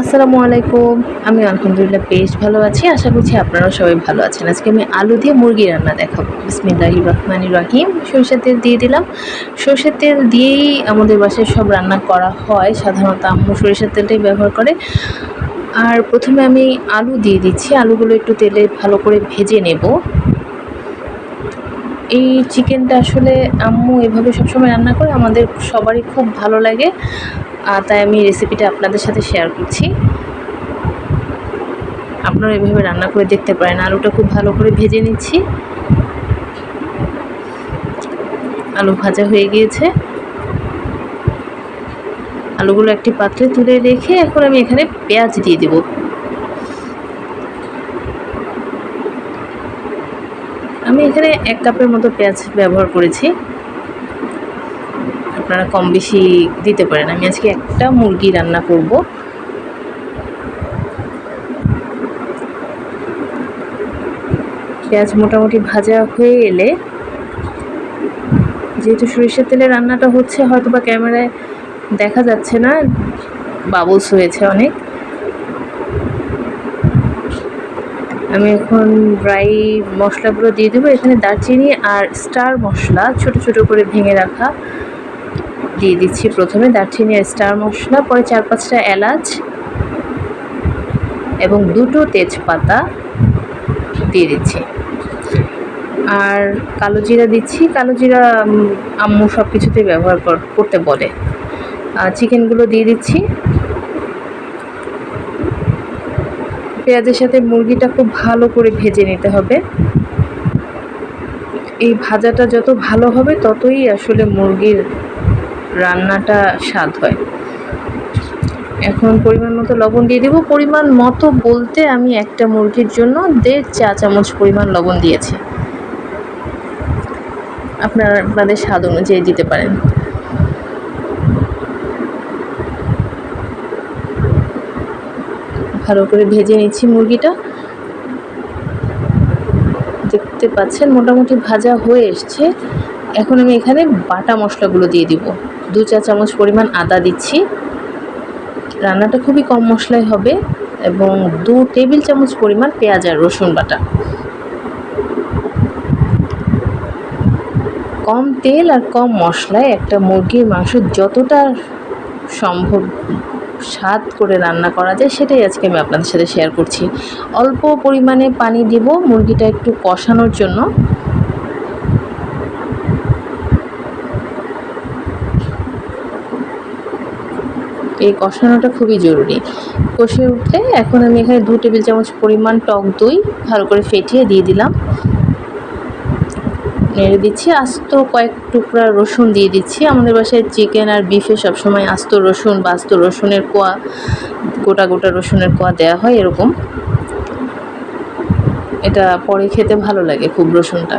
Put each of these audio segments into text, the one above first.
আসসালামু আলাইকুম। আমি আলহামদুলিল্লাহ বেশ ভালো আছি। আশা করছি আপনারাও সবাই ভালো আছেন। আজকে আমি আলু দিয়ে মুরগি রান্না দেখাবো। বিসমিল্লাহি রহমানি রহিম। সরষের তেল দিয়ে দিলাম। সরষের তেল দিয়েই আমাদের বাসায় সব রান্না করা হয়। সাধারণত আম্মু সরিষার তেলটাই ব্যবহার করে। আর প্রথমে আমি আলু দিয়ে দিচ্ছি। আলুগুলো একটু তেলে ভালো করে ভেজে নেব। এই চিকেনটা আসলে আম্মু এভাবে সবসময় রান্না করে। আমাদের সবারই খুব ভালো লাগে। তাই আমি রেসিপিটা আপনাদের সাথে শেয়ার করছি। আপনারা এভাবে রান্না করে দেখতে পারেন। আলুটা খুব ভালো করে ভেজে নিচ্ছি। আলু ভাজা হয়ে গিয়েছে। আলুগুলো একটি পাত্রে তুলে রেখে এখন আমি এখানে পেঁয়াজ দিয়ে দেব। আমি এখানে এক কাপের মতো পেঁয়াজ ব্যবহার করেছি। আপনারা কম বেশি দিতে পারেন। আমি আজকে একটা মুরগি রান্না করব। পেঁয়াজ মোটামুটি ভাজা হয়ে এলে যেহেতু সরিষার তেলে রান্নাটা হচ্ছে হয়তো বা ক্যামেরায় দেখা যাচ্ছে না, বাবলস হয়েছে অনেক। আমি এখন ড্রাই মশলাগুলো দিয়ে দেবো। এখানে দারচিনি আর স্টার মশলা ছোট ছোট করে ভেঙে রাখা। দিয়ে দিচ্ছি প্রথমে দারচিনি আর স্টার মশলা, পরে চার পাঁচটা এলাচ এবং দুটো তেজপাতা দিয়ে দিচ্ছি। আর কালো জিরা দিচ্ছি। কালো জিরা আম্মু সব কিছুতে ব্যবহার করতে বলে। চিকেনগুলো দিয়ে দিচ্ছি। পেঁয়াজের সাথে মুরগিটা খুব ভালো করে ভেজে নিতে হবে। এই ভাজাটা যত ভালো হবে, ততই আসলে মুরগির রান্নাটা স্বাদ হয়। এখন পরিমাণ মতো লবণ দিয়ে দেবো। পরিমাণ মতো বলতে আমি একটা মুরগির জন্য দেড় চা চামচ পরিমাণ লবণ দিয়েছি। আপনারা আপনাদের স্বাদ অনুযায়ী দিতে পারেন। ভালো করে ভেজে নিচ্ছি মুরগিটা। দেখতে পাচ্ছেন, মোটামুটি ভাজা হয়ে এসছে। এখন আমি এখানে বাটা মশলাগুলো দিয়ে দিব। দু চা চামচ পরিমাণ আদা দিচ্ছি। রান্নাটা খুবই কম মশলায় হবে এবং দু টেবিল চামচ পরিমাণ পেঁয়াজ আর রসুন বাটা। কম তেল আর কম মশলায় একটা মুরগির মাংস যতটা সম্ভব স্বাদ করে রান্না করা যায়, সেটাই আজকে আমি আপনাদের সাথে শেয়ার করছি। অল্প পরিমাণে পানি দিব, মুরগিটা একটু কষানোর জন্য। এই কষানোটা খুবই জরুরি। কষে উঠলে এখন আমি এখানে দু টেবিল চামচ পরিমাণ টক দই ভালো করে ফেটিয়ে দিয়ে দিলাম। নেড়ে দিচ্ছি, আস্ত কয়েক টুকরা রসুন দিয়ে দিচ্ছি। আমাদের বাসায় চিকেন আর বিফে সবসময় আস্ত রসুন বা আস্ত রসুনের কোয়া, গোটা গোটা রসুনের কোয়া দেওয়া হয় এরকম। এটা পরে খেতে ভালো লাগে খুব রসুনটা।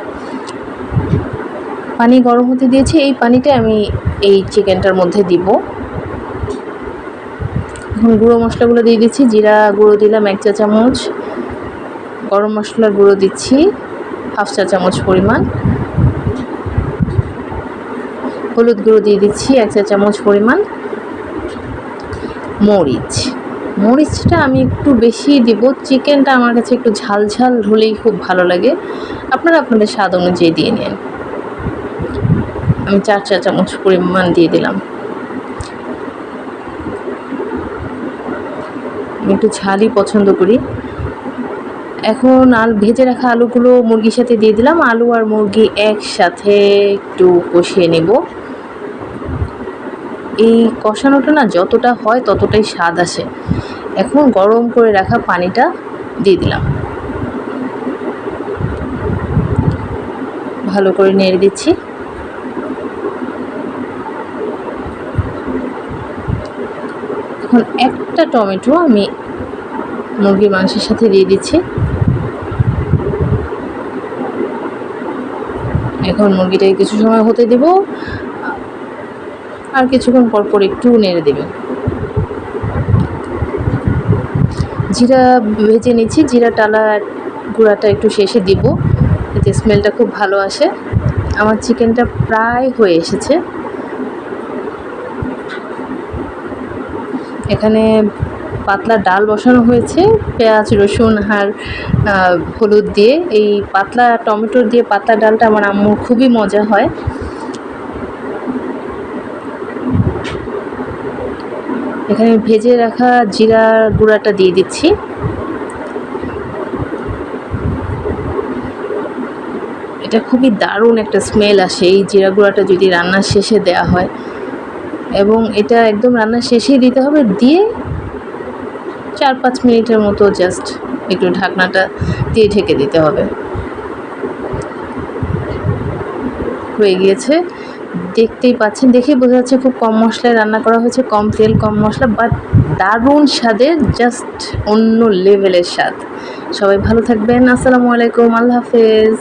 পানি গরম হতে দিয়েছি, এই পানিটা আমি এই চিকেনটার মধ্যে দিব। এখন গুঁড়ো মশলাগুলো দিয়ে দিচ্ছি, জিরা গুঁড়ো দিলাম এক চা চামচ, গরম মশলার গুঁড়ো দিচ্ছি, হাফ চা চামচ পরিমাণ। হলুদ গুঁড়ো দিয়ে দিচ্ছি এক চা চামচ পরিমাণ মরিচ। মরিচটা আমি একটু বেশি দিব, চিকেনটা আমার কাছে একটু ঝাল ঝাল হলেই খুব ভালো লাগে। আপনারা আপনাদের স্বাদ অনুযায়ী দিয়ে নিন। আমি চার চা চামচ পরিমাণ দিয়ে দিলাম। আমি একটু ঝালই পছন্দ করি। এখন আল, ভেজে রাখা আলুগুলো মুরগির সাথে দিয়ে দিলাম। আলু আর মুরগি একসাথে একটু কষিয়ে নেব। এই কষানোটা না যতটা হয় ততটাই স্বাদ আসে। এখন গরম করে রাখা পানিটা দিয়ে দিলাম। ভালো করে নেড়ে দিচ্ছি। এখন একটা টমেটো আমি মুরগির মাংসের সাথে দিয়ে দিচ্ছি। এখন মুরগিটাকে কিছু সময় হতে দেব। আর কিছুক্ষণ পর পর একটু নেড়ে দেবে। জিরা ভেজে নিচ্ছি। জিরা টালা গুঁড়াটা একটু শেষে দিব। এতে স্মেলটা খুব ভালো আসে। আমার চিকেনটা প্রায় হয়ে এসেছে। এখানে পাতলা ডাল বসানো হয়েছে, পেঁয়াজ, রসুন, আর হলুদ দিয়ে। এই পাতলা টমেটো দিয়ে পাতলা ডালটা আমার আম্মুর খুবই মজা হয়। এখানে ভেজে রাখা জিরা গুঁড়াটা দিয়ে দিচ্ছি। এটা খুবই দারুণ একটা স্মেল আসে, এই জিরা গুঁড়াটা যদি রান্নার শেষে দেওয়া হয়। এবং এটা একদম রান্নার শেষেই দিতে হবে, দিয়ে চার পাঁচ মিনিটের মতো জাস্ট একটু ঢাকনাটা দিয়ে ঢেকে দিতে হবে। হয়ে গিয়েছে। দেখতেই পাচ্ছেন দেখেই বোঝা যাচ্ছে খুব কম মশলায় রান্না করা হয়েছে, কম তেল, কম মশলা বাট দারুণ স্বাদের জাস্ট অন্য লেভেলের স্বাদ। সবাই ভালো থাকবেন। আসসালামু আলাইকুম। আল্লাহ হাফেজ।